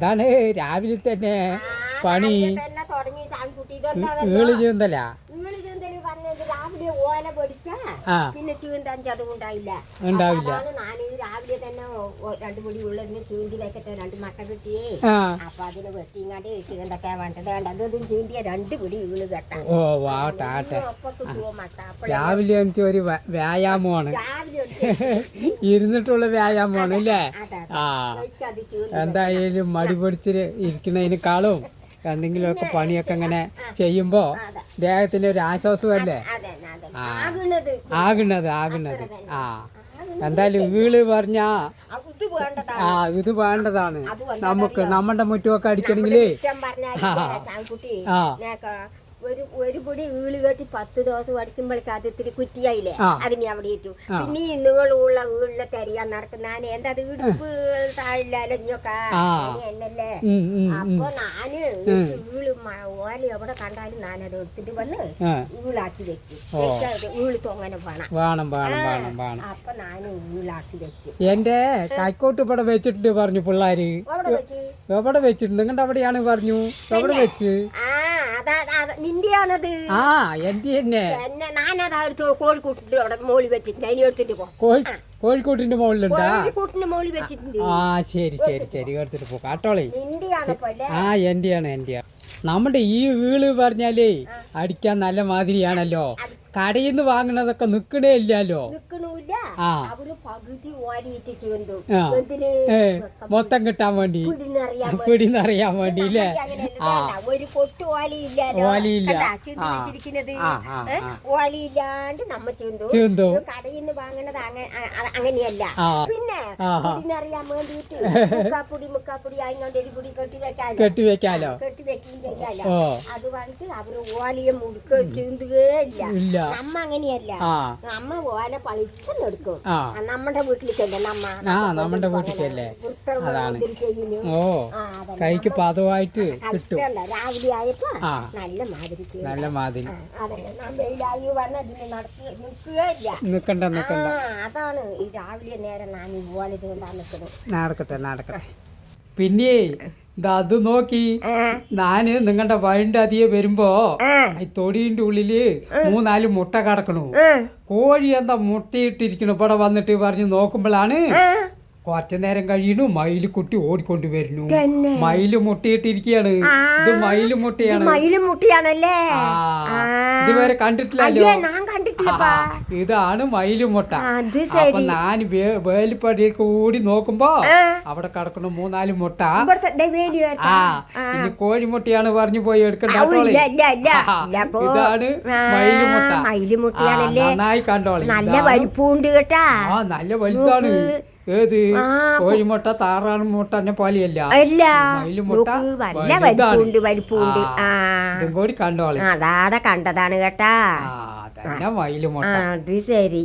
അതാണ് രാവിലെ തന്നെ പണി. തന്നെ ചീന്തല പിന്നെ ചീന്താൻ ഉണ്ടാവില്ല. രാവിലെ തന്നെ രണ്ട് പൊടി ഉള്ളതിന് ചീന്തി വെക്കട്ടെ രണ്ട് മട്ട കിട്ടിയേ. അപ്പൊ അതിന് വെട്ടിങ്ങാണ്ട് ചീന്തൊക്കെ വേണ്ടത് വേണ്ട. അതൊന്നും ചീന്തിയ രണ്ട് പൊടി വീണ് വെട്ടാം. ഓ ആട്ടെ രാവിലെ എനിക്ക് ഒരു വ്യായാമമാണ്. ഇരുന്നിട്ടുള്ള വ്യായാമമാണ് അല്ലേ ആ. എന്തായാലും മടി പിടിച്ച് ഇരിക്കുന്നതിനേക്കാളും എന്തെങ്കിലുമൊക്കെ പണിയൊക്കെ ഇങ്ങനെ ചെയ്യുമ്പോ അതെ ദേഹത്തിന് ഒരു ആശ്വാസമല്ലേ അതെ ആകുന്നത് ആകുന്നത്. ആ. എന്തായാലും വീൾ പറഞ്ഞാ ആ, ഇത് വേണ്ടതാ ആ ഇത് വേണ്ടതാണ്. നമുക്ക് നമ്മുടെ മുറ്റമൊക്കെ ചാൻകുട്ടി ആ. ഒരു ഒരു പൊടി വീൾ കെട്ടി പത്ത് ദിവസം അടിക്കുമ്പോഴേക്ക് അത് ഇത്തിരി കുറ്റിയായില്ലേ. അതിനെ അവിടെ ഇട്ടു. പിന്നെ ഇന്നുകളുള്ള വീളിലെ തെരിയാൻ നടക്കുന്ന ഞാൻ എന്താ അത് ഇടുപ്പ് ആ. എന്നല്ലേ. അപ്പൊ ഞാൻ ഒരു ഓല എവിടെ കണ്ടാലും ഞാനത് എടുത്തിട്ട് വന്ന് ആ, വീളാക്കി വെക്കും. വെച്ചാ വീൾ തൊങ്ങനെ വേണം. അപ്പൊ ഞാൻ വീളാക്കി വെക്കും. എന്റെ കൈക്കോട്ട് ഇവിടെ വെച്ചിട്ടുണ്ട് പറഞ്ഞു പിള്ളേര്. വെച്ച്? എവിടെ വെച്ചിട്ടുണ്ട്? നിങ്ങളുടെ അവിടെയാണ് പറഞ്ഞു. എവിടെ വെച്ച്? ആ നിന്റെയാണത്. ആ എന്റെ തന്നെ. എന്നെ ഞാനതാ എടുത്ത് കോഴിക്കൂട്ടിന്റെ അവിടെ മോളി വെച്ചിട്ടുണ്ട്. അതിന് എടുത്തിട്ട് പോ. കോഴി കോഴിക്കോട്ടിന്റെ മുകളിലുണ്ടാ കോഴിക്കൂട്ടിന്റെ വെച്ചിട്ടുണ്ട്. ആ ശരി ശരി ശരി. എടുത്തിട്ട് പോ. കാട്ടോളി. ആ എന്റെയാണ് എന്റെയാണ്. നമ്മുടെ ഈ വീൾ പറഞ്ഞാലേ അടിക്കാൻ നല്ല മാതിരിയാണല്ലോ. കടയിൽ നിന്ന് വാങ്ങണതൊക്കെ നിക്കണേ ഇല്ലല്ലോ. നിക്കണില്ല ആ. അവർ പകുതി. മൊത്തം കിട്ടാൻ വേണ്ടി. പിടിന്നറിയാൻ വേണ്ടി. അല്ലേ ഒരു പൊട്ട് ഓലയില്ലല്ലോ ഓലയില്ല. ഓലയില്ലാണ്ട് നമ്മ കടയിൽ നിന്ന് വാങ്ങണത് അങ്ങനെയല്ല. പിന്നെ. പിടിന്നറിയാൻ വേണ്ടിയിട്ട് മുക്കാപ്പൊടി മുക്കാപ്പൊടി ആയിക്കൊണ്ട് ഒരു പൊടി കെട്ടി വെക്കാലോ? കെട്ടി വെക്കാലോ? ഓ അത് പറഞ്ഞിട്ട് അവർ ഓലയെ മുടുക്ക ചീന്തുകേ ഇല്ല. ഇല്ല. നമ്മ അങ്ങനെയല്ല. നമ്മ ഓല പളിച്ചെടുക്കും നമ്മുടെ വീട്ടിലേക്കല്ലേ നമ്മ ആ നമ്മുടെ വീട്ടിലേക്കല്ലേ? അതാണ്. ഓ. കൈക്ക് പദമായിട്ട് കിട്ടും. രാവിലെ ആയപ്പോ നല്ല മാതിരി നല്ല മാതിരി. വെയിലായി വന്ന് അതിന് നടക്കുക നിൽക്കുകയില്ല നിൽക്കണ്ട നിക്കണ്ട അതാണ്. ഈ രാവിലെ നേരം ഞാൻ ഈ ഓല ഇതുകൊണ്ടാണ് നിൽക്കുന്നത്. നടക്കട്ടെ നടക്കട്ടെ. പിന്നെ അത് നോക്കി. ഞാൻ നിങ്ങളുടെ വഴിന്റെ അതിയെ വരുമ്പോ ഈ തൊടിന്റെ ഉള്ളിൽ മൂന്നാൽ മുട്ട കടക്കണു. കോഴി എന്താ മുട്ടയിട്ടിരിക്കണു? ഇവിടെ വന്നിട്ട് പറഞ്ഞു നോക്കുമ്പോഴാണ് കുറച്ചു നേരം കഴിയണു മയിൽ കുട്ടി ഓടിക്കൊണ്ട് വരുന്നു. മയിൽ മുട്ടയിട്ടിരിക്കുകയാണ് ഇത് മയിൽ മുട്ടയാണ്. മയിൽ മുട്ടിയാണല്ലേ? ഇതുവരെ കണ്ടിട്ടില്ലല്ലോ. ഇതാണ് മയിലുമുട്ട. അപ്പൊ ഞാൻ വേലിപ്പടി കൂടി നോക്കുമ്പോ അവിടെ കിടക്കുന്ന മൂന്നാൽ മുട്ട. കോഴിമുട്ടിയാണ് ആ ഇനി കോഴിമുട്ടയാണ് പറഞ്ഞു പോയി എടുക്കണ്ട. ഇതാണ് മയിലുമുട്ട. നന്നായി കണ്ടോളി. നല്ല വലിപ്പമുണ്ട് കേട്ടാ. ആ നല്ല വലുതാണ്. ഏത്? കോഴിമുട്ട താറാണ് മുട്ട എന്നെ പോലെയല്ല. മയിലുമുട്ട. വലിപ്പമുണ്ട് കൂടി കണ്ടോളി. അതാടെ കണ്ടതാണ് കേട്ടാ. അത് ശരി.